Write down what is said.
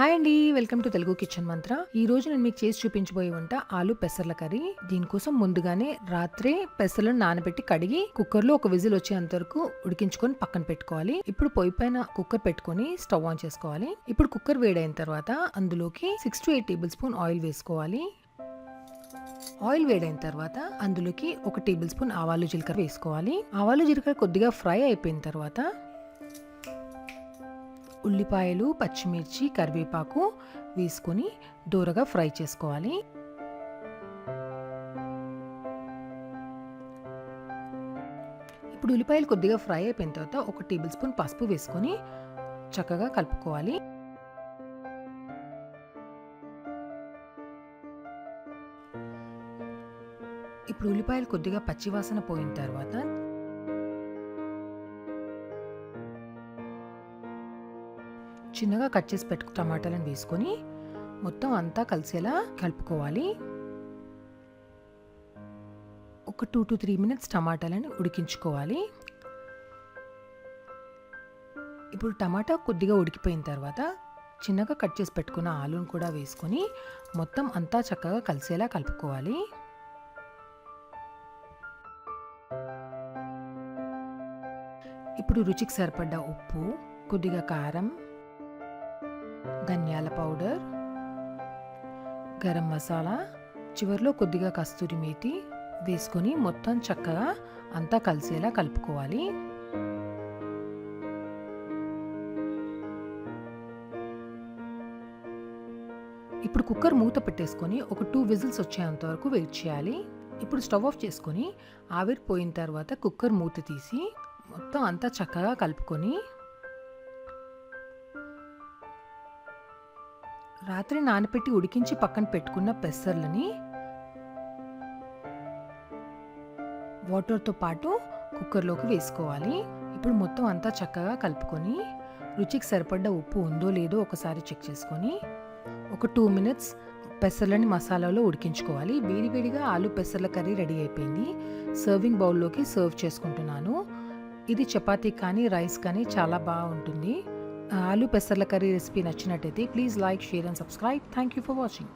Hi అండి welcome to Telugu kitchen మంత్ర. ఈ రోజు నేను మీకు చేసి చూపించబోయే వంట ఆలు పెసర్ల కర్రీ. దీనికోసం ముందుగానే రాత్రే పెసర్లను నానబెట్టి కడిగి కుక్కర్లో ఒక విజిల్ వచ్చేంత వరకు ఉడికించుకొని పక్కన పెట్టుకోవాలి. ఇప్పుడు పొయ్యి పైన కుక్కర్ పెట్టుకొని స్టవ్ ఆన్ చేసుకోవాలి. ఇప్పుడు కుక్కర్ వేడైన తర్వాత అందులోకి six to eight tablespoon oil వేసుకోవాలి. ఆయిల్ వేడైన తర్వాత అందులోకి ఒక టేబుల్ స్పూన్ ఆవాలు జీలకర్ర వేసుకోవాలి. ఆవాలు జీలకర్ర కొద్దిగా ఫ్రై అయిపోయిన తర్వాత ఉల్లిపాయలు పచ్చిమిర్చి కరివేపాకు వేసుకొని దూరగా ఫ్రై చేసుకోవాలి. ఇప్పుడు ఉల్లిపాయలు కొద్దిగా ఫ్రై అయిపోయిన తర్వాత ఒక టేబుల్ స్పూన్ పసుపు వేసుకొని చక్కగా కలుపుకోవాలి. ఇప్పుడు ఉల్లిపాయలు కొద్దిగా పచ్చివాసన పోయిన తర్వాత చిన్నగా కట్ చేసి పెట్టుకు టమాటాలను వేసుకొని మొత్తం అంతా కలిసేలా కలుపుకోవాలి. ఒక టూ టు త్రీ మినిట్స్ టమాటాలను ఉడికించుకోవాలి. ఇప్పుడు టమాటా కొద్దిగా ఉడికిపోయిన తర్వాత చిన్నగా కట్ చేసి పెట్టుకున్న ఆలును కూడా వేసుకొని మొత్తం అంతా చక్కగా కలిసేలా కలుపుకోవాలి. ఇప్పుడు రుచికి సరిపడ్డ ఉప్పు కొద్దిగా కారం ధనియాల పౌడర్ గరం మసాలా చివరిలో కొద్దిగా కస్తూరి మేతి వేసుకొని మొత్తం చక్కగా అంతా కలిసేలా కలుపుకోవాలి. ఇప్పుడు కుక్కర్ మూత పెట్టేసుకొని ఒక టూ విజిల్స్ వచ్చేంత వరకు వెయిట్ చేయాలి. ఇప్పుడు స్టవ్ ఆఫ్ చేసుకొని ఆవిరిపోయిన తర్వాత కుక్కర్ మూత తీసి మొత్తం అంతా చక్కగా కలుపుకొని రాత్రి నానపెట్టి ఉడికించి పక్కన పెట్టుకున్న పెసర్లని వాటర్తో పాటు కుక్కర్లోకి వేసుకోవాలి. ఇప్పుడు మొత్తం అంతా చక్కగా కలుపుకొని రుచికి సరిపడ్డ ఉప్పు ఉందో లేదో ఒకసారి చెక్ చేసుకొని ఒక టూ మినిట్స్ పెసర్లని మసాలాలో ఉడికించుకోవాలి. వేడివేడిగా ఆలు పెసర్ల కర్రీ రెడీ అయిపోయింది. సర్వింగ్ బౌల్లోకి సర్వ్ చేసుకుంటున్నాను. ఇది చపాతీ కానీ రైస్ కానీ చాలా బాగుంటుంది. ఆలు పెసర్ల కర్రీ రెసిపీ నచ్చినట్టయితే please like share and subscribe. Thank you for watching